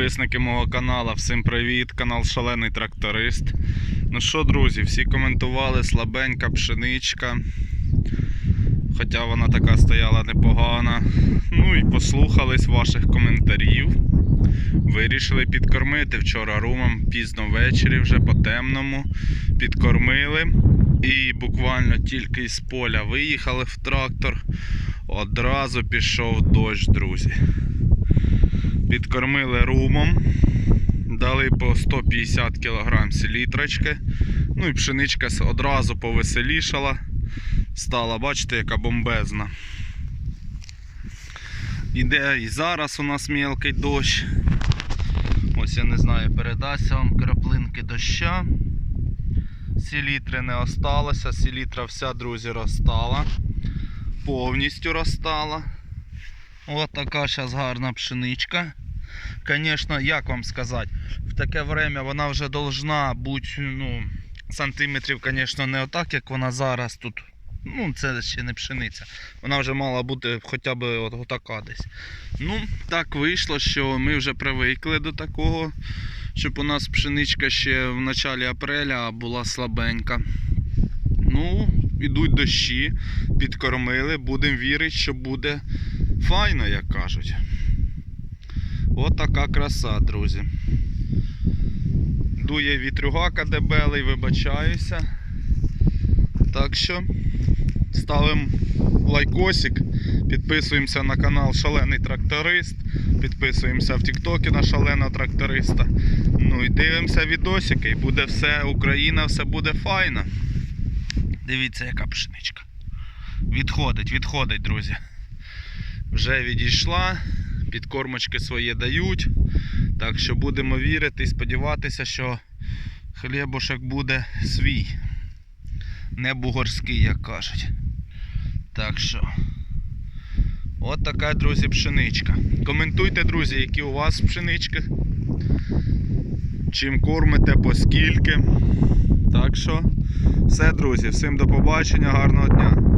Підписники мого каналу, всім привіт! Канал Шалений Тракторист. Ну що, друзі, всі коментували слабенька пшеничка. Хоча вона така стояла непогана. Ну і послухались ваших коментарів. Вирішили підкормити вчора румом пізно ввечері, вже по темному. Підкормили. І буквально тільки з поля виїхали в трактор. Одразу пішов дощ, друзі. Підкормили румом, дали по 150 кг селітрочки. Ну і пшеничка одразу повеселішала. Стала, бачите, яка бомбезна. Іде і зараз у нас мілкий дощ. Ось я не знаю, передасться вам краплинки доща. Селітри не осталося, селітра вся, друзі, розстала. Повністю розстала. От така зараз гарна пшеничка. Звісно, як вам сказати, в таке время вона вже должна бути, ну, сантиметрів, звісно, не отак, як вона зараз тут. Ну, це ще не пшениця. Вона вже мала бути хоча б от, отака десь. Ну, так вийшло, що ми вже привикли до такого, щоб у нас пшеничка ще в началі апреля була слабенька. Ну, ідуть дощі, підкормили, будемо вірити, що буде файно, як кажуть. От така краса, друзі. Дує вітрюгака дебелий, вибачаюся. Так що ставимо лайкосик, підписуємося на канал Шалений Тракторист, підписуємося в Тіктокі на шаленого тракториста. Ну і дивимося відосики, і буде все, Україна, все буде файно. Дивіться, яка пшеничка. Відходить, відходить, друзі. Вже відійшла, підкормочки свої дають. Так що будемо вірити і сподіватися, що хлібушек буде свій. Не бугорський, як кажуть. Так що. От така, друзі, пшеничка. Коментуйте, друзі, які у вас пшенички. Чим кормите, по скільки. Так що, все, друзі, всім до побачення, гарного дня.